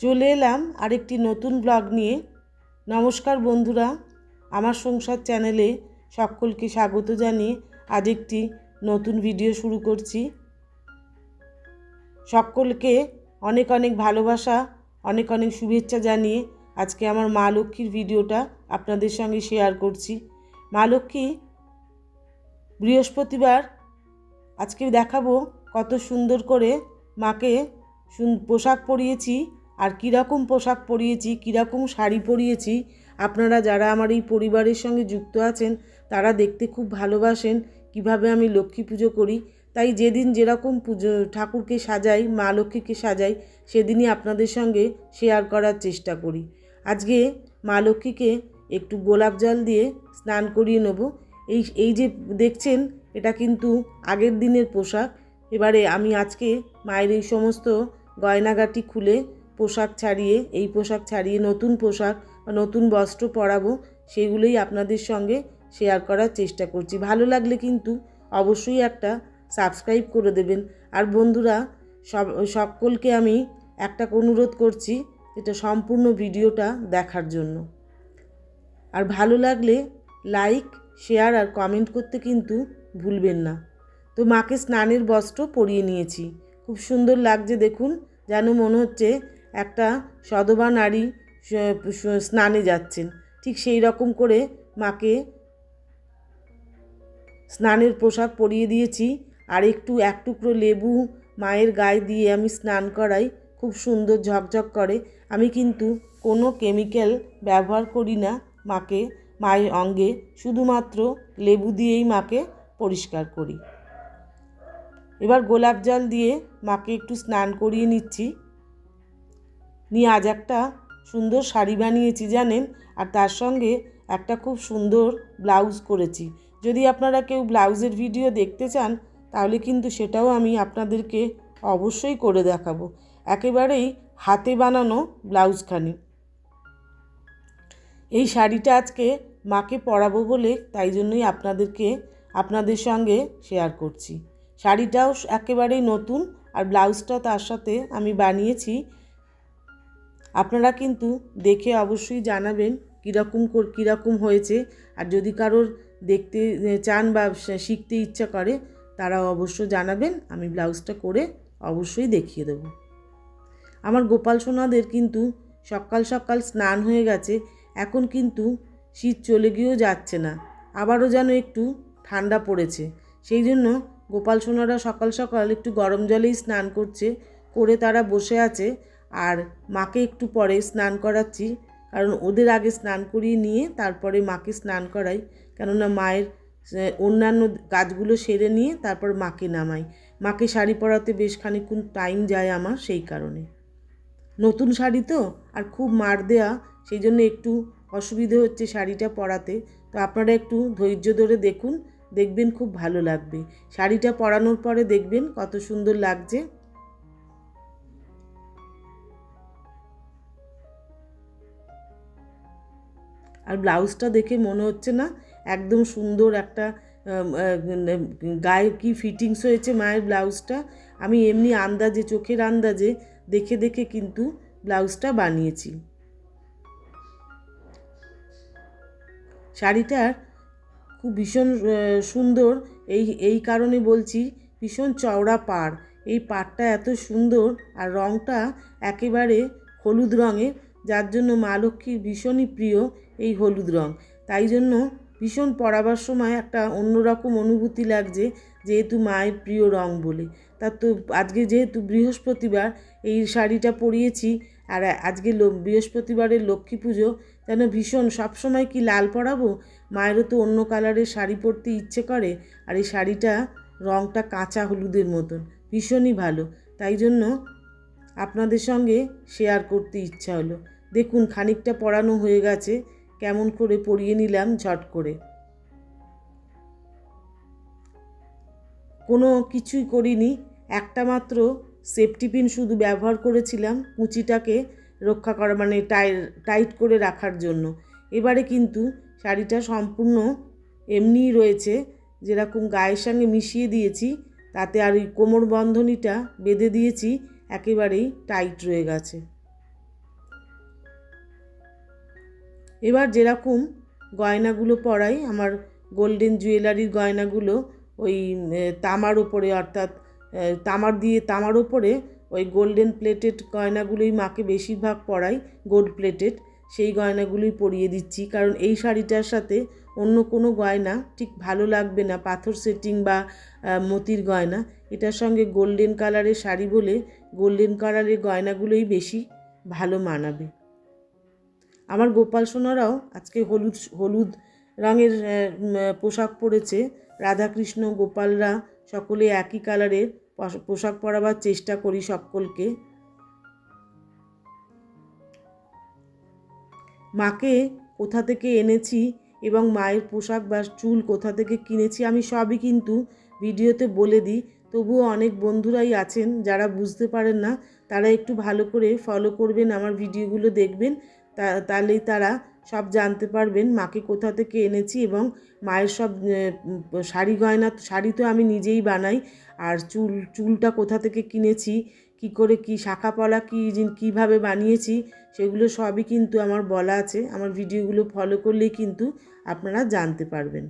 চলে এলাম আরেকটি নতুন ব্লগ নিয়ে। নমস্কার বন্ধুরা, আমার সংসার চ্যানেলে সকলকে স্বাগত জানিয়ে আজ একটি নতুন ভিডিও শুরু করছি। সকলকে অনেক অনেক ভালোবাসা, অনেক অনেক শুভেচ্ছা জানিয়ে আজকে আমার মা লক্ষ্মীর ভিডিওটা আপনাদের সঙ্গে শেয়ার করছি। মা লক্ষ্মী, বৃহস্পতিবার আজকে দেখাবো কত সুন্দর করে মাকে পোশাক পরিয়েছি। আর কীরকম পোশাক পরিয়েছি, কীরকম শাড়ি পরিয়েছি, আপনারা যারা আমার এই পরিবারের সঙ্গে যুক্ত আছেন, তারা দেখতে খুব ভালোবাসেন কীভাবে আমি লক্ষ্মী পুজো করি। তাই যেদিন যেরকম পুজো, ঠাকুরকে সাজাই, মা লক্ষ্মীকে সাজাই, সেদিনই আপনাদের সঙ্গে শেয়ার করার চেষ্টা করি। আজকে মা লক্ষ্মীকে একটু গোলাপ জল দিয়ে স্নান করিয়ে নেব। এই এই যে দেখছেন, এটা কিন্তু আগের দিনের পোশাক। এবারে আমি আজকে মায়ের এই সমস্ত গয়নাগাটি খুলে পোশাক ছাড়িয়ে, এই পোশাক ছাড়িয়ে নতুন পোশাক বা নতুন বস্ত্র পরাবো, সেগুলোই আপনাদের সঙ্গে শেয়ার করার চেষ্টা করছি। ভালো লাগলে কিন্তু অবশ্যই একটা সাবস্ক্রাইব করে দেবেন। আর বন্ধুরা, সব, সকলকে আমি একটা অনুরোধ করছি এটা সম্পূর্ণ ভিডিওটা দেখার জন্য। আর ভালো লাগলে লাইক শেয়ার আর কমেন্ট করতে কিন্তু ভুলবেন না। তো মাকে স্নানের বস্ত্র পরিয়ে নিয়েছি। খুব সুন্দর লাগছে দেখুন, যেন মনে হচ্ছে একটা সধবা নারী স্নানে যাচ্ছেন। ঠিক সেই রকম করে মাকে স্নানের পোশাক পরিয়ে দিয়েছি আর একটু এক টুকরো লেবু মায়ের গায়ে দিয়ে আমি স্নান করাই, খুব সুন্দর ঝকঝক করে। আমি কিন্তু কোনো কেমিক্যাল ব্যবহার করি না মাকে, মায়ের অঙ্গে, শুধুমাত্র লেবু দিয়েই মাকে পরিষ্কার করি। এবার গোলাপ জল দিয়ে মাকে একটু স্নান করিয়ে নিচ্ছি। নিয়ে আজ একটা সুন্দর শাড়ি বানিয়েছি, জানেন? আর তার সঙ্গে একটা খুব সুন্দর ব্লাউজ করেছি। যদি আপনারা কেউ ব্লাউজের ভিডিও দেখতে চান, তাহলে কিন্তু সেটাও আমি আপনাদেরকে অবশ্যই করে দেখাবো। একেবারেই হাতে বানানো ব্লাউজখানি। এই শাড়িটা আজকে মাকে পরাবো বলে তাই জন্যই আপনাদেরকে আপনাদের সঙ্গে শেয়ার করছি। শাড়িটাও একেবারেই নতুন, আর ব্লাউজটা তার সাথে আমি বানিয়েছি আপনারা কিন্তু দেখে অবশ্যই জানাবেন কীরকম কর- কীরকম হয়েছে। আর যদি কারোর দেখতে চান বা শিখতে ইচ্ছা করে তারা অবশ্য জানাবেন, আমি ব্লাউজটা করে অবশ্যই দেখিয়ে দেবো। আমার গোপাল সোনাদের কিন্তু সকাল সকাল স্নান হয়ে গেছে, এখন কিন্তু শীত চলে গিয়েও যাচ্ছে না, আবারও যেন একটু ঠান্ডা পড়েছে। সেই জন্য গোপাল সোনারা সকাল সকাল একটু গরম জলেই স্নান করছে, করে তারা বসে আছে আর মাকে একটু পরে স্নান করাচ্ছি, কারণ ওদের আগে স্নান করিয়ে নিয়ে তারপরে মাকে স্নান করাই। কেননা মায়ের অন্যান্য কাজগুলো সেরে নিয়ে তারপর মাকে নামাই। মাকে শাড়ি পরাতে বেশ খানিক্ষণ টাইম যায় আমার সেই কারণে। নতুন শাড়ি তো, আর খুব মার দেয়া, সেই জন্য একটু অসুবিধে হচ্ছে শাড়িটা পরাতে। তো আপনারা একটু ধৈর্য ধরে দেখুন, দেখবেন খুব ভালো লাগবে। শাড়িটা পরানোর পরে দেখবেন কত সুন্দর লাগছে। আর ব্লাউজটা দেখে মনে হচ্ছে না একদম সুন্দর একটা গায়ে কি ফিটিংস হয়েছে মায়ের ব্লাউজটা। আমি এমনি আন্দাজে, চোখের আন্দাজে দেখে দেখে কিন্তু ব্লাউজটা বানিয়েছি। শাড়িটার খুব ভীষণ সুন্দর। এই এই কারণে বলছি ভীষণ চওড়া পাড়। এই পাড়টা এত সুন্দর আর রঙটা একেবারে হলুদ রঙের। যার জন্য মা লক্ষ্মীর ভীষণই প্রিয় এই হলুদ রঙ তাই জন্য ভীষণ পরাবার সময় একটা অন্যরকম অনুভূতি লাগছে, যেহেতু মায়ের প্রিয় রঙ বলে। তার তো আজকে যেহেতু বৃহস্পতিবার, এই শাড়িটা পরিয়েছি, আর আজকে বৃহস্পতিবারের লক্ষ্মী পুজো, যেন ভীষণ সবসময় কি লাল পরাবো? মায়েরও তো অন্য কালারের শাড়ি পরতে ইচ্ছে করে, আর এই শাড়িটা রঙটা কাঁচা হলুদের মতন, ভীষণই ভালো। তাই জন্য আপনাদের সঙ্গে শেয়ার করতে ইচ্ছা হলো। দেখুন খানিকটা পরানো হয়ে গেছে, কেমন করে পরিয়ে নিলাম ঝট করে। কোনো কিছুই করিনি, একটা মাত্র সেফটি পিন শুধু ব্যবহার করেছিলাম কুচিটাকে রক্ষা করা মানে টাই, টাইট করে রাখার জন্য। এবারে কিন্তু শাড়িটা সম্পূর্ণ এমনিই রয়েছে, যেরকম গায়ের সঙ্গে মিশিয়ে দিয়েছি, তাতে আর ওই কোমর বন্ধনীটা বেঁধে দিয়েছি, একেবারেই টাইট রয়ে গেছে। এবার যেরকম গয়নাগুলো পরাই, আমার গোল্ডেন জুয়েলারির গয়নাগুলো ওই তামার ওপরে অর্থাৎ তামার দিয়ে তামার ওপরে ওই গোল্ডেন প্লেটেড গয়নাগুলোই মাকে বেশিরভাগ পরাই, গোল্ড প্লেটেড। সেই গয়নাগুলোই পরিয়ে দিচ্ছি। কারণ এই শাড়িটার সাথে অন্য কোনো গয়না ঠিক ভালো লাগবে না, পাথর সেটিং বা মতির গয়না। এটার সঙ্গে গোল্ডেন কালারের শাড়ি বলে গোল্ডেন কালারের গয়নাগুলোই বেশি ভালো মানাবে। আমার গোপাল সোনারাও আজকে হলুদ হলুদ রঙের পোশাক পরেছে। রাধাকৃষ্ণ, গোপালরা সকলে একই কালারের পোশাক পরাবার চেষ্টা করি সকলকে। মাকে কোথা থেকে এনেছি এবং মায়ের পোশাক বা চুল কোথা থেকে কিনেছি আমি সবই কিন্তু ভিডিওতে বলে দিই। তবুও অনেক বন্ধুরাই আছেন, যারা বুঝতে পারেন না, তারা একটু ভালো করে ফলো করবেন, আমার ভিডিওগুলো দেখবেন। তাহলেই তারা সব জানতে পারবেন মাকে কোথা থেকে এনেছি এবং মায়ের সব শাড়ি গয়না, শাড়ি তো আমি নিজেই বানাই। আর চুল, চুলটা কোথা থেকে কিনেছি, কি করে কি শাখা পলা, কী কীভাবে বানিয়েছি, সেগুলো সবই কিন্তু আমার বলা আছে। আমার ভিডিওগুলো ফলো করলেই কিন্তু আপনারা জানতে পারবেন।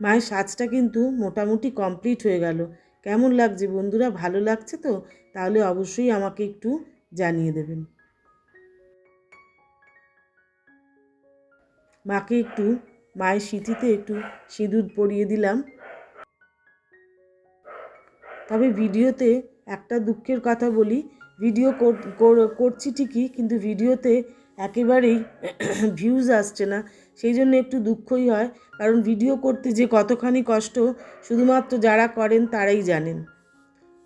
মায়ের সাজটা কিন্তু মোটামুটি কমপ্লিট হয়ে গেল। কেমন লাগছে বন্ধুরা? ভালো লাগছে তো? তাহলে অবশ্যই আমাকে একটু জানিয়ে দেবেন। মাকে একটু, মায়ের স্মৃতিতে একটু সিঁদুর পরিয়ে দিলাম। তবে ভিডিওতে একটা দুঃখের কথা বলি। ভিডিও কর- কর- করছি ঠিকই, কিন্তু ভিডিওতে একেবারেই ভিউজ আসছে না। সেই জন্য একটু দুঃখই হয়, কারণ ভিডিও করতে যে কতখানি কষ্ট, শুধুমাত্র যারা করেন তারাই জানেন।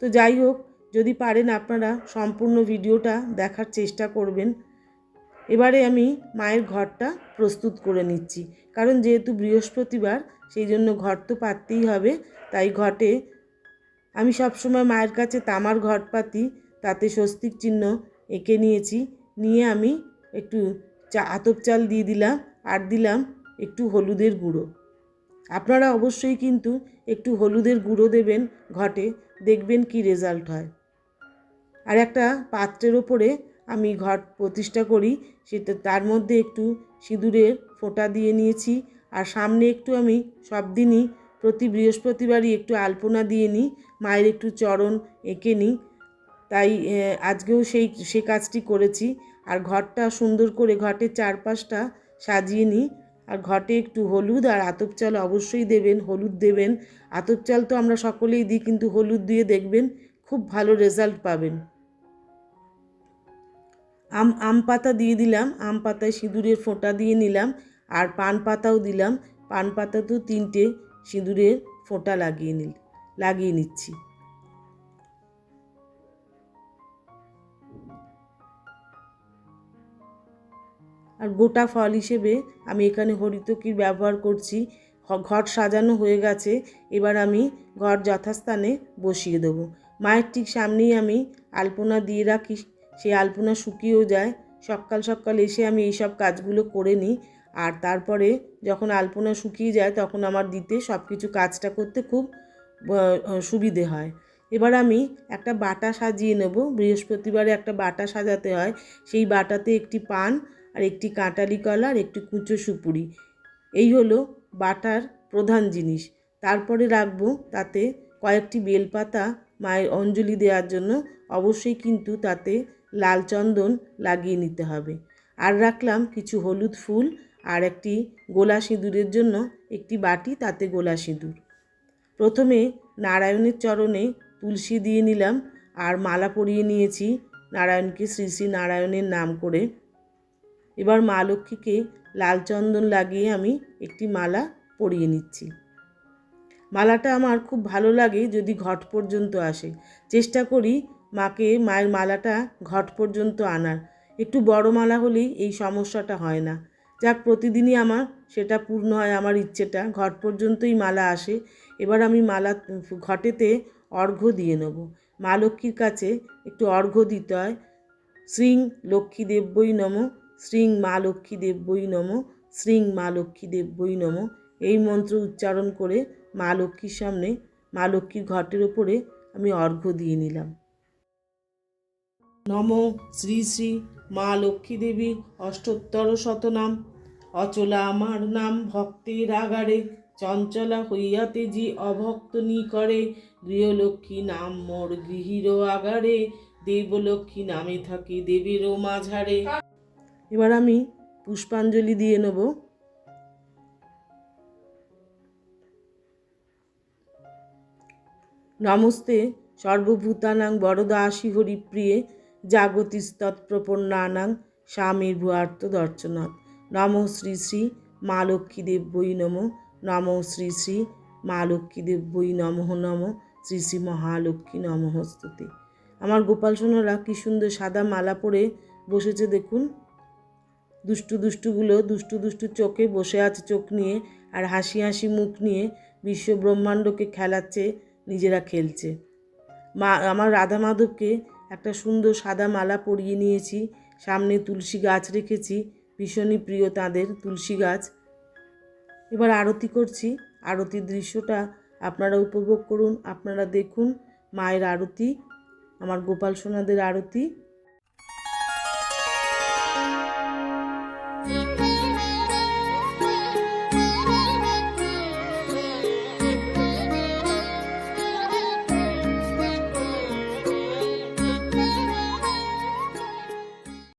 তো যাই হোক, যদি পারেন আপনারা সম্পূর্ণ ভিডিওটা দেখার চেষ্টা করবেন। এবারে আমি মায়ের ঘরটা প্রস্তুত করে নিচ্ছি, কারণ যেহেতু বৃহস্পতিবার, সেই জন্য ঘর তো পাততেই হবে। তাই ঘটে, আমি সবসময় মায়ের কাছে তামার ঘট পাতি তাতে স্বস্তিক চিহ্ন এঁকে নিয়েছি। নিয়ে আমি একটু চা আতপ চাল দিয়ে দিলাম আর দিলাম একটু হলুদের গুঁড়ো। আপনারা অবশ্যই কিন্তু একটু হলুদের গুঁড়ো দেবেন ঘটে, দেখবেন কি রেজাল্ট হয়। আর একটা পাত্রের ওপরে আমি ঘট প্রতিষ্ঠা করি, সেটা তার মধ্যে একটু সিঁদুরের ফোঁটা দিয়ে নিয়েছি। আর সামনে একটু আমি সব দিনই প্রতি বৃহস্পতিবারই একটু আলপনা দিয়ে নিই, মায়ের একটু চরণ এঁকে নিই। তাই আজকেও সেই সে কাজটি করেছি। আর ঘরটা সুন্দর করে ঘটের চারপাশটা সাজিয়ে নিই। আর ঘটে একটু হলুদ আর আতপ চাল অবশ্যই দেবেন, হলুদ দেবেন। আতপ চাল তো আমরা সকলেই দিই, কিন্তু হলুদ দিয়ে দেখবেন খুব ভালো রেজাল্ট পাবেন। আম আম পাতা দিয়ে দিলাম, আম পাতায় সিঁদুরের ফোঁটা দিয়ে নিলাম আর পান পাতাও দিলাম। পান পাতা তো তিনটে সিঁদুরের ফোঁটা লাগিয়ে নিল, লাগিয়ে নিচ্ছি। আর গোটা ফল হিসেবে আমি এখানে হরিতকির ব্যবহার করছি। ঘর সাজানো হয়ে গেছে। এবার আমি ঘর যথাস্থানে বসিয়ে দেবো। মায়ের ঠিক সামনেই আমি আলপনা দিয়ে রাখি। সেই আলপনা শুকিয়েও যায়। সকাল সকাল এসে আমি এইসব কাজগুলো করে নিই। আর তারপরে যখন আলপনা শুকিয়ে যায়, তখন আমার দিতে সব কিছু কাজটা করতে খুব সুবিধে হয়। এবার আমি একটা বাটা সাজিয়ে নেব। বৃহস্পতিবারে একটা বাটা সাজাতে হয়। সেই বাটাতে একটি পান আর একটি কাঁটালি কলা আর একটি কুচো সুপুরি। এই হলো বাটার প্রধান জিনিস। তারপরে রাখব তাতে কয়েকটি বেলপাতা মায়ের অঞ্জলি দেওয়ার জন্য। অবশ্যই কিন্তু তাতে লাল চন্দন লাগিয়ে নিতে হবে। আর রাখলাম কিছু হলুদ ফুল আর একটি গোলা সিঁদুরের জন্য একটি বাটি, তাতে গোলা সিঁদুর। প্রথমে নারায়ণের চরণে তুলসী দিয়ে নিলাম আর মালা পরিয়ে নিয়েছি। নারায়ণকে শ্রী শ্রী নারায়ণের নাম করে এবার মা লক্ষ্মীকে লাল চন্দন লাগিয়ে আমি একটি মালা পরিয়ে নিচ্ছি। মালাটা আমার খুব ভালো লাগে যদি ঘট পর্যন্ত আসে। চেষ্টা করি মাকে মায়ের মালাটা ঘট পর্যন্ত আনার। একটু বড় মালা হলেই এই সমস্যাটা হয় না। যাক, প্রতিদিনই আমার সেটা পূর্ণ হয়, আমার ইচ্ছেটা। ঘট পর্যন্তই মালা আসে। এবার আমি মালা ঘটেতে অর্ঘ্য দিয়ে নেব। মা লক্ষ্মীর কাছে একটু অর্ঘ্য দিতে হয়। শ্রীং লক্ষ্মী দেব্যই নম। শ্রীং মা লক্ষ্মী দেব্যই নম, শ্রীং মা লক্ষ্মী দেব্যই নম। এই মন্ত্র উচ্চারণ করে মা লক্ষ্মীর সামনে, মা লক্ষ্মীর ঘটের ওপরে আমি অর্ঘ্য দিয়ে নিলাম। নম শ্রী শ্রী মা লক্ষ্মী দেবীর অষ্টোত্তর শতনাম। অচলা আমার নাম ভক্তের আগারে, চঞ্চলা হইয়াতে যে অভক্ত নি করে গৃহলক্ষ্মী নাম মোর গৃহীর আগারে, দেবলক্ষ্মী নামে থাকি দেবীরও মাঝারে। এবার আমি পুষ্পাঞ্জলি দিয়ে নেব। নমস্তে, সর্বভূতানাং বরদাসি হরিপ্রিয়ে জাগতিস্তৎপ্রপন্নানাং স্বামীর ভুয়ার্থ দর্শনাথ নম শ্রী শ্রী মা লক্ষ্মী দেব্যই নম নম শ্রী শ্রী মা লক্ষ্মী দেব্যই নমঃ নম নম শ্রী শ্রী মহালক্ষ্মী নমঃ স্তুতি আমার গোপাল সোনারা কী সুন্দর সাদা মালা পরে বসেছে দেখুন। দুষ্টু দুষ্টুগুলো দুষ্টু দুষ্টু চোখে বসে আছে, চোখ নিয়ে আর হাসি হাসি মুখ নিয়ে বিশ্ব ব্রহ্মাণ্ডকে খেলাচ্ছে, নিজেরা খেলছে। মা, আমার রাধা মাধবকে একটা সুন্দর সাদা মালা পরিয়ে নিয়েছি, সামনে তুলসী গাছ রেখেছি, ভীষণই প্রিয় তাদের তুলসী গাছ। এবার আরতি করছি, আরতির দৃশ্যটা আপনারা উপভোগ করুন, আপনারা দেখুন মায়ের আরতি, আমার গোপাল সোনাদের আরতি।